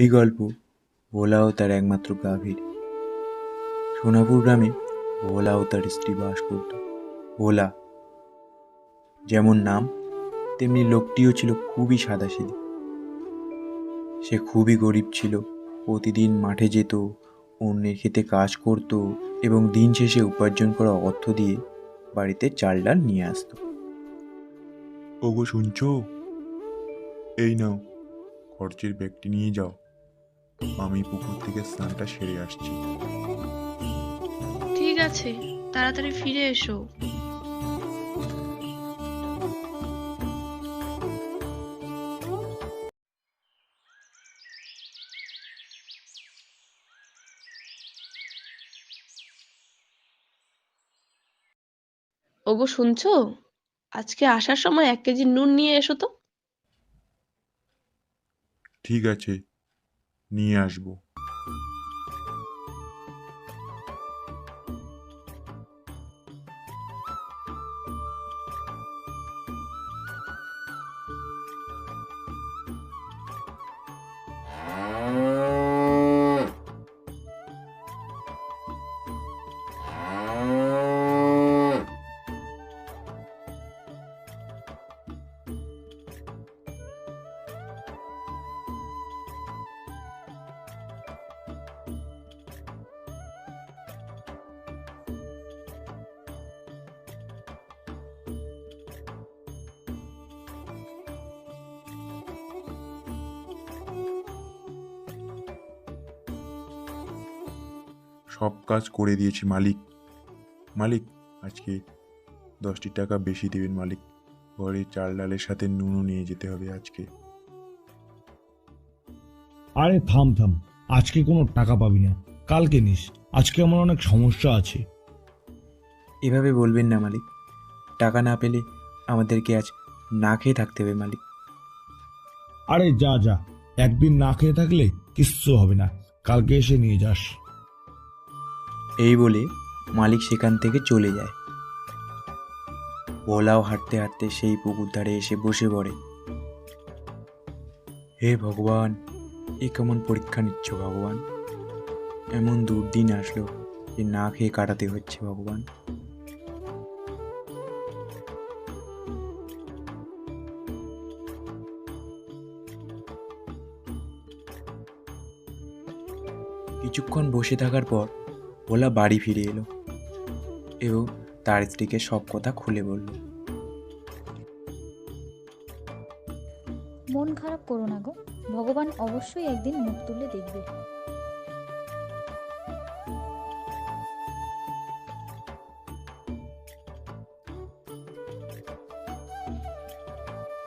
এই গল্প ভোলা ও তার একমাত্র গাভীর। সোনাপুর গ্রামে ভোলা ও তার স্ত্রী বাস করত। ভোলা যেমন নাম, তেমনি লোকটিও ছিল খুবই সাদাসিধে। সে খুবই গরিব ছিল, প্রতিদিন মাঠে যেত, অন্যের খেতে কাজ করত এবং দিন শেষে উপার্জন করা অর্থ দিয়ে বাড়িতে চাল ডাল নিয়ে আসতো। ওগো শুনছো? এই নাও, খরচের ব্যাগটি নিয়ে যাও। আমি পুকুর থেকে স্নানটা সেরে আসছি। ঠিক আছে তাড়াতাড়ি ফিরে এসো। ওগো শুনছো? আজকে আসার সময় এক কেজি নুন নিয়ে এসো তো। ঠিক আছে নিয়ে আসব সব কাজ করে দিয়েছি মালিক। মালিক আজকে দশটি টাকা বেশি দেবেন মালিক। ঘরে চাল ডালের সাথে নুনও নিয়ে যেতে হবে আজকে। আরে থাম থাম আজকে কোনো টাকা পাবি না। কালকে নিস আজকে আমার অনেক সমস্যা আছে। এভাবে বলবেন না মালিক। টাকা না পেলে আমাদেরকে আজ না খেয়ে থাকতে হবে মালিক। আরে যা যা একদিন না খেয়ে থাকলে কিচ্ছু হবে না। কালকে এসে নিয়ে যাস। এই বলে মালিক সেখান থেকে চলে যায়। ভোলাও হাঁটতে হাঁটতে সেই পুকুর ধারে এসে বসে পড়ে। হে ভগবান, এ কেমন পরীক্ষা নিচ্ছ ভগবান? এমন দুর্দিন আসলো যে না খেয়ে কাটাতে হচ্ছে ভগবান। কিছুক্ষণ বসে থাকার পর ভোলা বাড়ি ফিরে এলো এবং তার স্ত্রীকে সব কথা খুলে বলল। মন খারাপ করো না গো। ভগবান অবশ্যই একদিন মুখ তুলে দেখবে।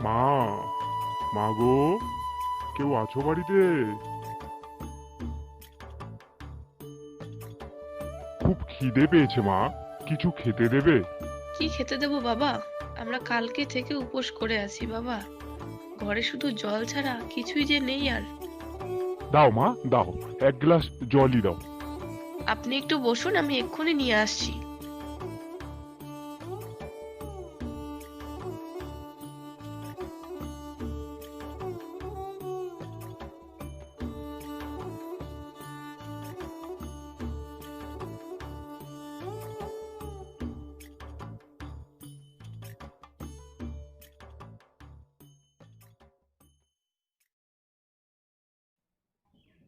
মা মা গো কেউ আছো বাড়িতে? খিদে পেয়েছে মা। কিছু খেতে দেবে? কি খেতে দেব বাবা? আমরা কালকে থেকে উপোস করে আছি বাবা। ঘরে শুধু জল ছাড়া কিছুই যে নেই আর। দাও মা দাও। এক গ্লাস জলই দাও। আপনি একটু বসুন আমি এক্ষুনি নিয়ে আসছি।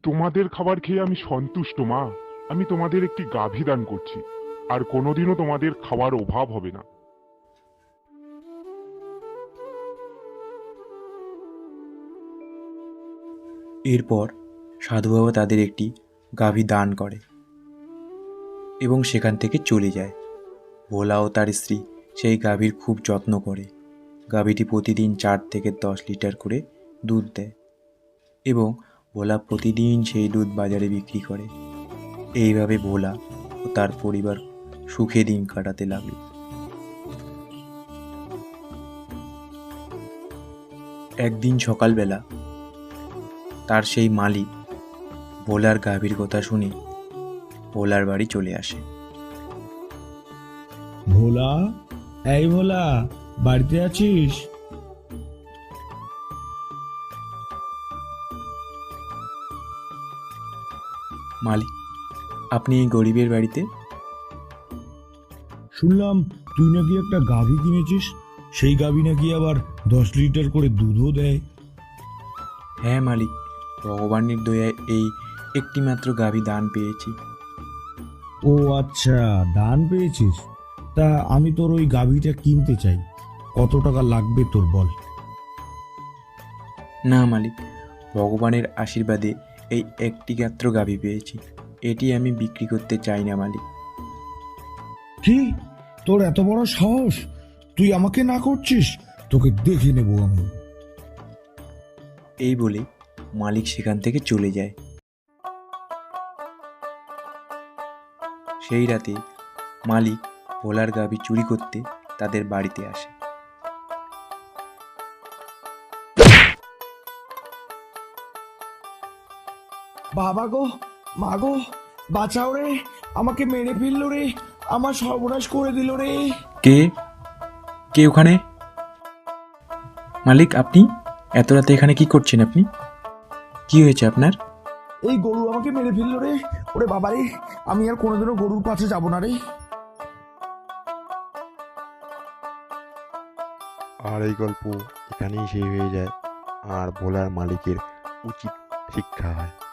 তোমাদের খাবার খেয়ে আমি সন্তুষ্ট, মা। আমি তোমাদের একটি গাভী দান করছি, আর কোনোদিনও তোমাদের খাওয়ার অভাব হবে না। এরপর সাধু বাবা তাদের একটি গাভী দান করে এবং সেখান থেকে চলে যায়। ভোলা ও তার স্ত্রী সেই গাভীর খুব যত্ন করে। গাভীটি প্রতিদিন চার থেকে দশ লিটার করে দুধ দেয় এবং ভোলা প্রতিদিন সেই দুধ বাজারে বিক্রি করে। এইভাবে ভোলা ও তার পরিবার সুখে দিন কাটাতে লাগল। একদিন সকালবেলা তার সেই মালিক ভোলার গাভীর কথা শুনে ভোলার বাড়ি চলে আসে। ভোলা? এই ভোলা, বাড়িতে আছিস? মালিক আপনি এই গরিবের বাড়িতে? শুনলাম তুই নাকি একটা গাভী কিনেছিস সেই গাভী নাকি আবার দশ লিটার করে দুধও দেয়। হ্যাঁ মালিক ভগবানের দয়ায় এই একটিমাত্র গাভী দান পেয়েছি। ও আচ্ছা দান পেয়েছিস? তা আমি তোর ওই গাভীটা কিনতে চাই কত টাকা লাগবে তোর বল? না মালিক ভগবানের আশীর্বাদে এই একটি গাত্র গাভী পেয়েছি। এটি আমি বিক্রি করতে চাই না মালিক। কি? তোর এত বড় সাহস? তুই আমাকে না করছিস? তোকে দেখে নেব আমি। এই বলে মালিক সেখান থেকে চলে যায়। সেই রাতে মালিক ভোলার গাভী চুরি করতে তাদের বাড়িতে আসে। বাবা গো মা গো বাঁচাও রে আমাকে মেরে ফেলল রে আমার সর্বনাশ করে দিল রে। কে? কে ওখানে? মালিক আপনি? এত রাতে এখানে কি করছেন আপনি? কি হয়েছে আপনার? এই গরু আমাকে মেরে ফেলল রে। ওরে বাবা রে আমি আর কোনোদিনও গরুর কাছে যাব না রে। আর এই গল্প এখানেই শেষ হয়ে যায়। আর ভোলার মালিকের উচিত শিক্ষা হয়।